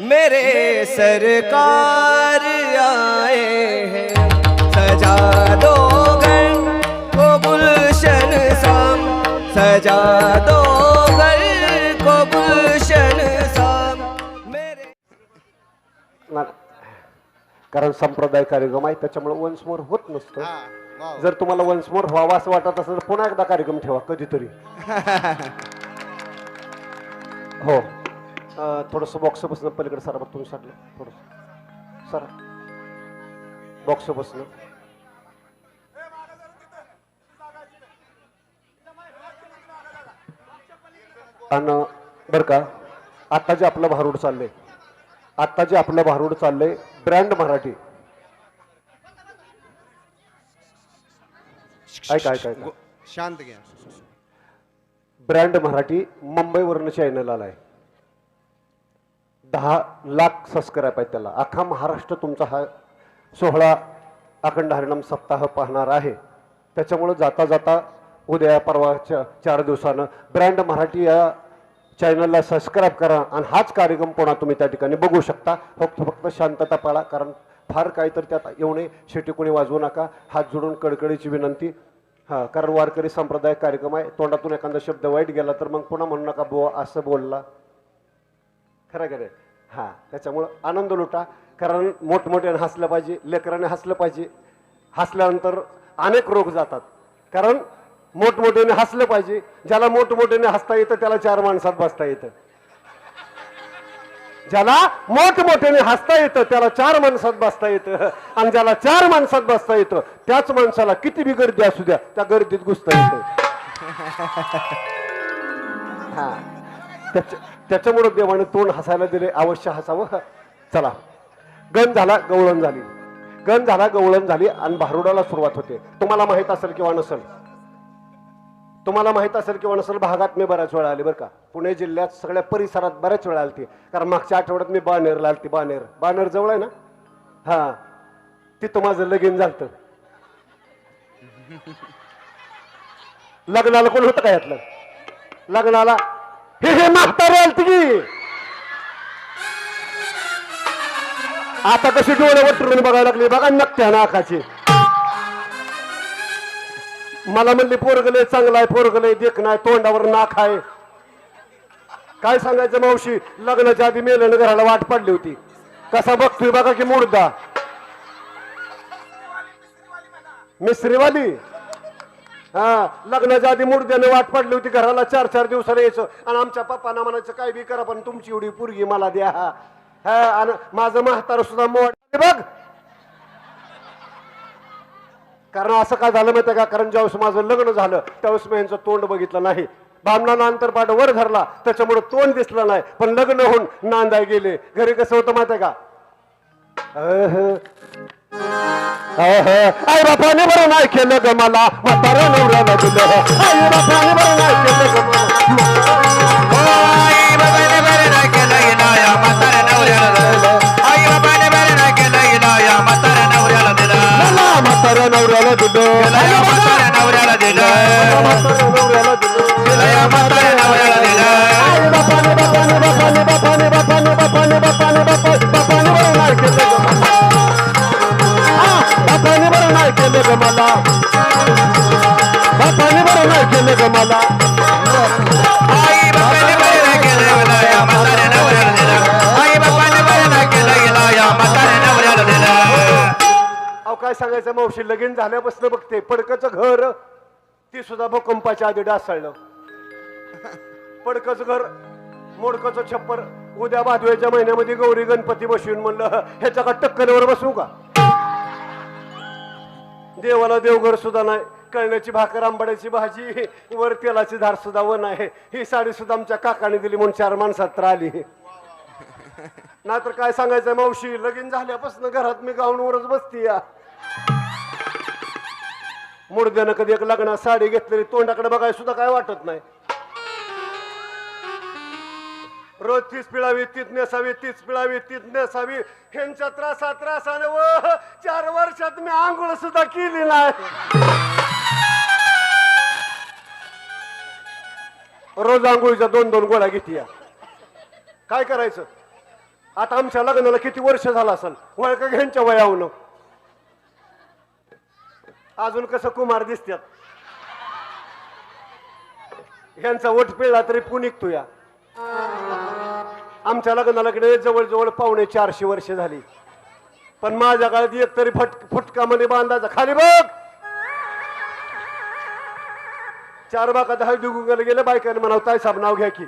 मेरे सरकार आए हैं। सजा दो घर को गुलशन साम। सजा दो घर को गुलशन साम। मेरे ना- कारण संप्रदाय कार्यक्रम आहे त्याच्यामुळे वन्स मोर होत नसतो. जर तुम्हाला वन्स मोर व्हावा असं वाटत असेल तर पुन्हा एकदा कार्यक्रम ठेवा कधीतरी. हो. थोडंसं बॉक्स बसणं पलीकडे सर बघ तुम्ही सरलं थोडस. सर. बॉक्स बसणं आणि बरं का आता जे आपलं भारूड चाललंय आता जे आपलं भारूड चाललंय ब्रँड मराठी. ऐका ऐका ऐका. शांत घ्या. ब्रँड मराठी मुंबईवरनं चॅनल आलाय. दहा लाख सबस्क्राईब आहेत त्याला. अख्खा महाराष्ट्र तुमचा हा सोहळा अखंड हरिणाम सप्ताह पाहणार आहे. त्याच्यामुळं जाता जाता उद्या परवाच्या चार दिवसानं ब्रँड मराठी या चॅनलला सबस्क्राईब करा आणि हाच कार्यक्रम पुन्हा तुम्ही त्या ठिकाणी बघू शकता. फक्त फक्त शांतता पाळा कारण फार काहीतरी त्यात येऊ नये. शेटी कोणी वाजवू नका. हात जोडून कडकडीची विनंती. हां कारण वारकरी संप्रदाय कार्यक्रम आहे. तोंडातून एखादा शब्द वाईट गेला तर मग पुन्हा म्हणू नका बुवा असं बोलला. खरं खरं हां त्याच्यामुळं आनंद लुटा. कारण मोठमोठ्याने हसलं पाहिजे लेकराने हसलं पाहिजे. हसल्यानंतर अनेक रोग जातात. कारण मोठमोठ्याने हसलं पाहिजे ज्याला मोठमोठ्याने हसता येतं त्याला चार माणसात बसता येतं. ज्याला मोठमोठ्याने हसता येतं त्याला चार माणसात बसता येतं. आणि ज्याला चार माणसात बसता येतं त्याच माणसाला किती बी गर्दी असू द्या त्या गर्दीत घुसता येतं. हा. त्याच्या त्याच्यामुळे देवाने तोंड हसायला दिले. अवश्य हसावं. चला. गण झाला गवळण झाली. गण झाला गवळण झाली आणि भारुडाला सुरुवात होते. तुम्हाला माहीत असेल किंवा नसेल. तुम्हाला माहीत असेल किंवा नसेल भागात मी बऱ्याच वेळा आले बरं का. पुणे जिल्ह्यात सगळ्या परिसरात बऱ्याच वेळा आलती. कारण मागच्या आठवड्यात मी बाणेरला आलती. बानेर बानेर जवळ आहे ना? हा. तिथं माझं लगीन झालं लग्नाला कोण होतं का यातलं? लग्नाला हे हे म्हातारे आलती की आता कशी डोळे वटरून बघायला लागली बघा नकट्या नाकाची. मला म्हणली पोरगले चांगला आहे पोरगले देख नाही तोंडावर नाक आहे. काय सांगायचं मावशी? लग्नाच्या आधी मेल्यानं घराला वाट पडली होती. कसा बघतोय बघा की मुर्दा. मिस्त्रीवाली. हा लग्नाच्या आधी मुर्द्याने वाट पडली होती घराला चार चार दिवसाला यायचं. आणि आमच्या पप्पांना म्हणायचं काय बी करा पण तुमची एवढी पोरगी मला द्या. हा आणि माझं म्हातार सुद्धा मोड. बघ. कारण असं काय झालं माहिती का? कारण ज्यावेळेस माझं लग्न झालं त्यावेळेस मी यांचं तोंड बघितलं नाही. बामणाला अंतरपाठ वर धरला त्याच्यामुळे तोंड दिसलं नाही. पण लग्न होऊन नांदाय गेले. घरी कसं होतं माहिती का? आई बापा ने बरो नाही केलं ग मला म्हातारा नवरा लागलं आई बापा ने बरो नाही केलं ग म्हातारा नवऱ्याला दिलं म्हातारा नवऱ्याला दिलं म्हातारा नवऱ्याला दिलं म्हातारा नवऱ्याला सांगायचं लगीन झाल्यापासून बघते पडकचं घर ती सुद्धा भूकंपाच्या आधी डासळलं पडकचं घर मोडकचं छप्पर उद्या भादव्याच्या महिन्यामध्ये गौरी गणपती बसून म्हणलं ह्याच्या का टक्कलवर बसू का? देवाला देवघर सुद्धा नाही कळण्याची भाकर आंबाड्याची भाजी वर तेलाची धार सुद्धा वन आहे ही साडी सुद्धा आमच्या काकाने दिली म्हणून चार माणसात तर आली. नाहीतर काय सांगायचं मावशी लगीन झाल्यापासून घरात मी गाऊनवरच बसती या मुडद्यानं कधी एक लग्नात साडी घेतलेली तोंडाकडे बघायला सुद्धा काय वाटत नाही. रोज तीच पिळावी तीच नेसावी तीच पिळावी तीच नेसावी. ह्यांच्या त्रासा त्रासाने व चार वर्षात मी आंघोळ सुद्धा केली नाही. रोज आंघोळीच्या दोन दोन गोळ्या घेते काय करायचं? आता आमच्या लग्नाला किती वर्ष झालं असेल वळका घ्यांच्या वयावनं. अजून कसं कुमार दिसतात ह्यांचा वट पिळला तरी पुनिक या. आमच्या लग्नाला कडे जवळजवळ पावणे चारशे वर्ष झाली. पण माझ्या काळात एक तरी फट फुटकामध्ये बांधायचा. खाली बघ! चार बाका दहा दुगुगल गेलं बायकाने म्हणाव तायसाब नाव घ्या की.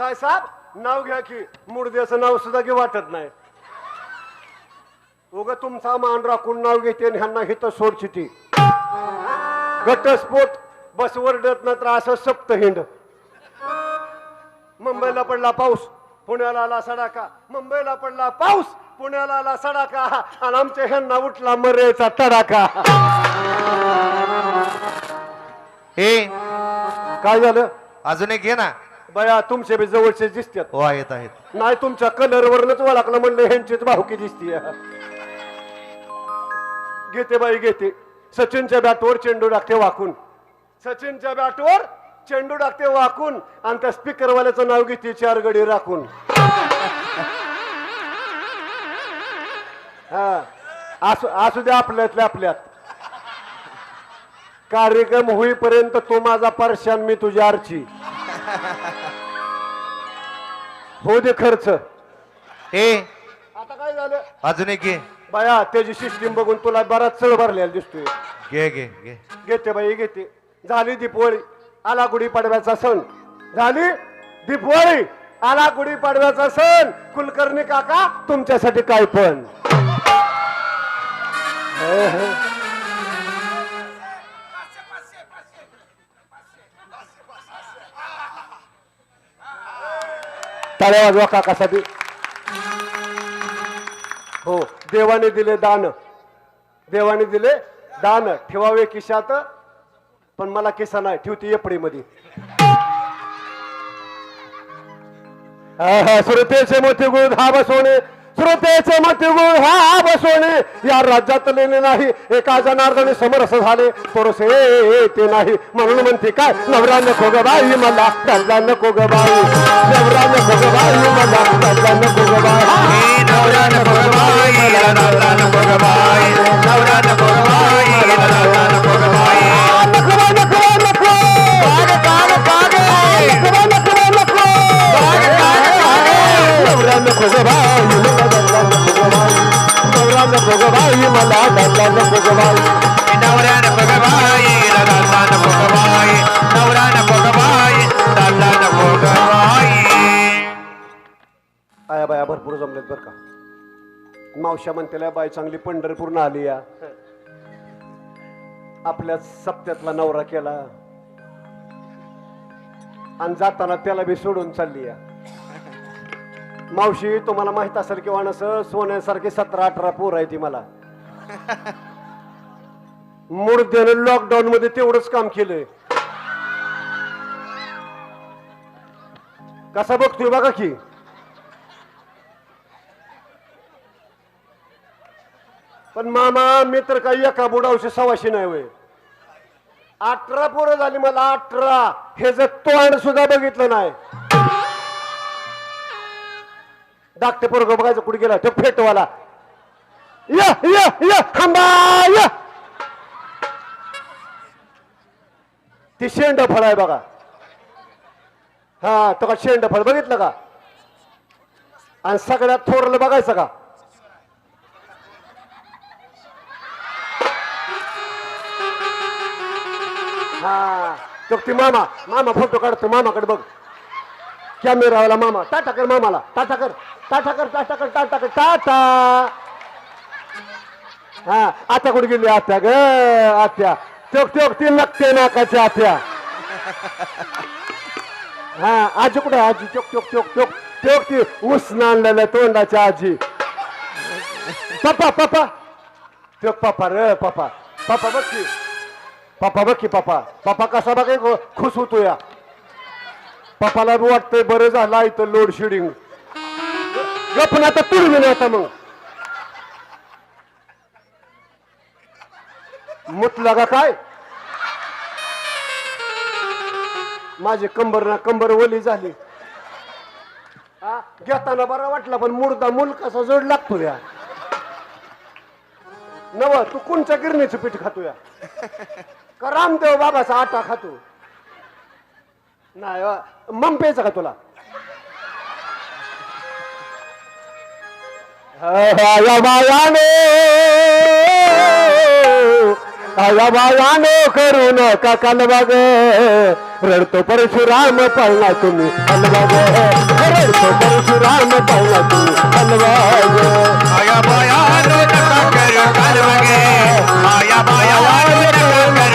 तायसाहेब नाव घ्या की. मुर्द्याचं नाव सुद्धा घे वाटत नाही. उग तुमचा मान राखून नाव घेते आणि ह्यांना हित सोडची ती. घटस्फोट बस वरडत ना तर असं सप्त हिंड मुंबईला पडला पाऊस पुण्याला आला सडाका. मुंबईला पडला पाऊस पुण्याला आला सडाका. आणि आमच्या ह्यांना उठला मरेचा तडाका हे काय झालं? अजून एक घे ना. बया तुमचे बी जवळचे दिसतात हो आहेत आहेत. नाही तुमच्या कलर वरनच ओळखलं म्हणलं ह्यांचीच भावकी दिसतीय. घेते बाई घेते. सचिनच्या बॅटवर चेंडू टाकते वाकून. सचिनच्या बॅटवर चेंडू टाकते वाकून. आणि त्या स्पीकरवाल्याचं नाव घेते चार गडी राखून. हा. असू असू द्या आपल्यातल्या आपल्यात. कार्यक्रम होईपर्यंत तो माझा परशान मी तुझी आरची. हो दे खर्च. हे आता काय झालं? अजून एक घे. बाया त्याची सिस्टीम बघून तुला बराच चढ भरलेला दिसतोय. घे घे घे. घेते बाई घेते. झाली दीपवळी आला गुढी पाडव्याचा सण. झाली दीपवळी आला गुढी पाडव्याचा सण. कुलकर्णी काका तुमच्यासाठी काय पण. टाळ्या वाजवा काकासाठी. हो. देवाने दिले दान. देवाने दिले दान. ठेवावे किशात पण मला किसा नाही. ठेवती एपडीमध्ये मध्ये श्रोतेचे मोठे गुळ हा बसवणे श्रोतेचे मोठे गुळ हा बसवणे या राज्यात लेणे नाही. एका जनार्दने समरस झाले. पोरसे ते नाही. म्हणून म्हणते काय? नवरा नको ग बाई मला. दल्ला नको ग बाई. नवरा नको ग बाई मला. नको ग बाई. आया बाया भरपूर जमल्यात बरं का. मावश्या म्हणतेल्या बाई चांगली पंढरपूरनं आली या. आपल्या सप्त्यातला नवरा केला. आणि जाताना त्याला बी सोडून चालली या. मावशी तुम्हाला माहीत असेल किंवा नसं सोन्यासारखे सतरा अठरा पोर आहे ती मला. मुर्द्यानं लॉकडाऊन मध्ये तेवढंच काम केलंय. कसा बघतोय बघा की. पण मामा मी तर काही एका बुडावशी सवाशी नाही वय अठरा पोरं झाली मला अठरा. हे जर तोंड सुद्धा बघितलं नाही. धाकटे पोरग बघायचं कुठे गेला? तो फेटवाला. या या या खांबा या. ती शेंड फळ आहे बघा. हा तो का शेंड फळ बघितलं का? आणि सगळ्यात थोरलं बघायचं का? हा. तो ती मामा. मामा फोटो काढतो मामाकडे बघ. कॅमेरावाला मामा. टाटा कर मामाला. टाटा कर. टाटा कर टाटा कर टाटा कर. टाटा. हा. आता कुठे गेली? आत्या ग आत्या. चोक चोक ती नकते नाकाची आत्या. हा. आजी कुठे आजी. चोक चोक चोक चोक. चोक ती उसन आणलेलं तोंडाच्या आजी. पप्पा पप्पा. चोक पप्पा रे पप्पा. पप्पा बघ की. पप्पा बघ की पप्पा पप्पा कसा बघ खुश होतो या. पप्पाला बी वाटतंय बरं झालं इथं लोड शेडिंग गपन आता तुरमी नाही आता मग. मुतला काय? माझी कंबर ना कंबर ओली झाली. घेताना बरा वाटला पण मुर्दा मूल कसा जोड लागतो या. नव तू कोणच्या गिरणीचं पीठ खातो या का रामदेव बाबाचा आटा खातो? नाही वा. मग प्यायचं का तुला? आया बायाने आया बायाने करू नका कालबाग. रडतो परशुराम पाळला तुम्ही हलबाग रडतो परशुराम पाळला तुम्ही हलबाग आया बाया करू कालवागे आया बाया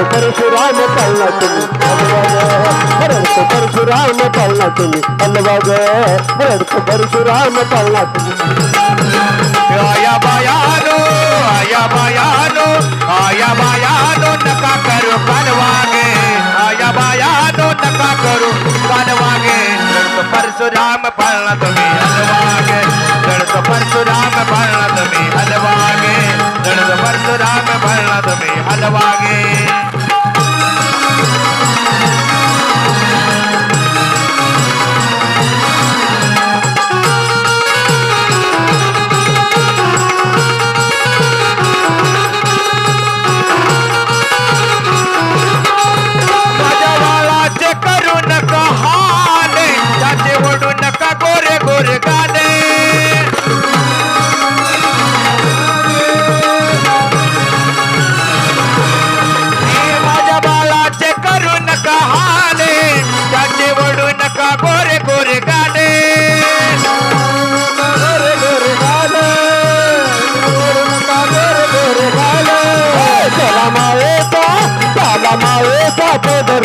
तो परशुराम पालना तुम हर अर्थ परशुराम पालना तुम अलवा गए हर परशुराम पालना तुम आया बयानो आया बयानो आया बयानो नका करो पनवागे आया बयानो नका करो परशुराम पालना अलवागे परशुराम पालना अलवागे परशुराम पालना तुम्हें अलवागे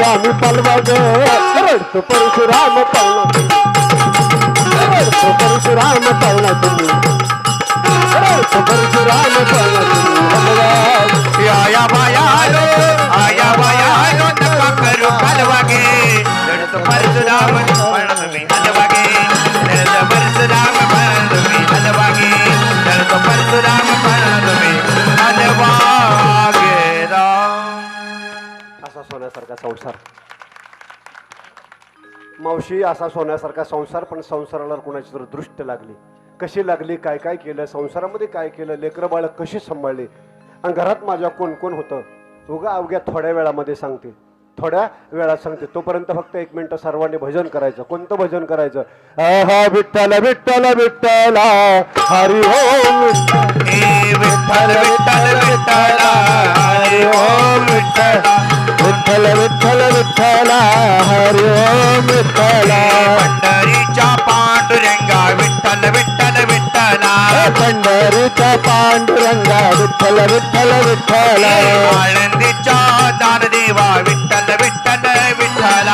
परशुराम पालवा ग रडतो परशुराम पाळणा रडतो परशुराम पाळणा तुम्ही. रडतो परशुराम पाळणा तुम्ही. भगवान या बाया रे. मावशी असा सोन्यासारखा संसार पण संसाराला कोणाची तर दृष्ट लागली. कशी लागली काय काय केलं संसारामध्ये काय केलं लेकरं बाळ कशी सांभाळली? आणि घरात माझ्या कोण कोण होतं? उगा अवघ्या थोड्या वेळामध्ये सांगते. थोड्या वेळात सांगते. तोपर्यंत फक्त एक मिनिट सर्वांनी भजन करायचं. कोणतं भजन करायचं? आहा विठ्ठल विठ्ठल विठ्ठला हरी ओम. हे विठ्ठल विठ्ठल विठ्ठला हरी ओम. विठ्ठला विठ्ठल विठ्ठल विठ्ठला हरी ओम. விட்டல பண்டரிச்ச பாண்டுரங்கா விட்டல விட்டல விட்டல. பண்டரிச்ச பாண்டுரங்கா விட்டல விட்டல விட்டல. ஆனந்திச்ச தானதேவா விட்டல விட்டல விட்டல.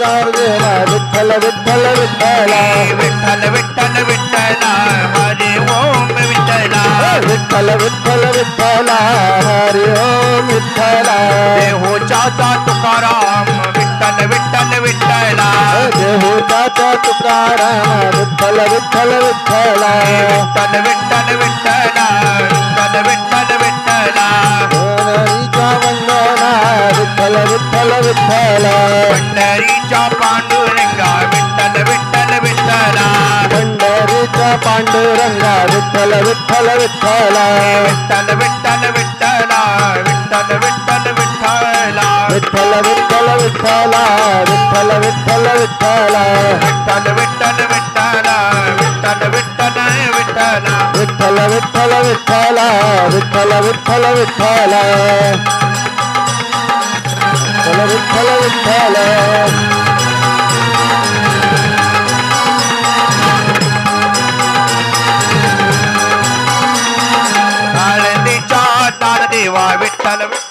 தானதேவா விட்டல விட்டல விட்டல. விட்டல விட்டல விட்டல ஹரி ஓம் விட்டல. விட்டல விட்டல விட்டல ஹரி ஓம் விட்டல. தேவோ சாதா துகாராம் विठ्ठला देहुदाचा तुकाराम विठ्ठल विठ्ठल विठ्ठला विठ्ठल विठ्ठल विठ्ठला विठ्ठल विठ्ठल विठ्ठला सोनरीचा वंदना विठ्ठल विठ्ठल विठ्ठला पंढरीच्या पांडुरंगा विठ्ठल विठ्ठल विठ्ठला पंढरीचा पांडुरंगा विठ्ठल विठ्ठल विठ्ठला विठ्ठल विठ्ठल विठ्ठला விட்டல விட்டல விட்டலா விட்டல விட்டல விட்டலா விட்டல விட்டல விட்டலா விட்டல விட்டல விட்டலா விட்டல விட்டல விட்டலா விட்டல விட்டல விட்டலா விட்டல விட்டல விட்டலா தாழந்தி சாட்டான தேவா விட்டல விட்டல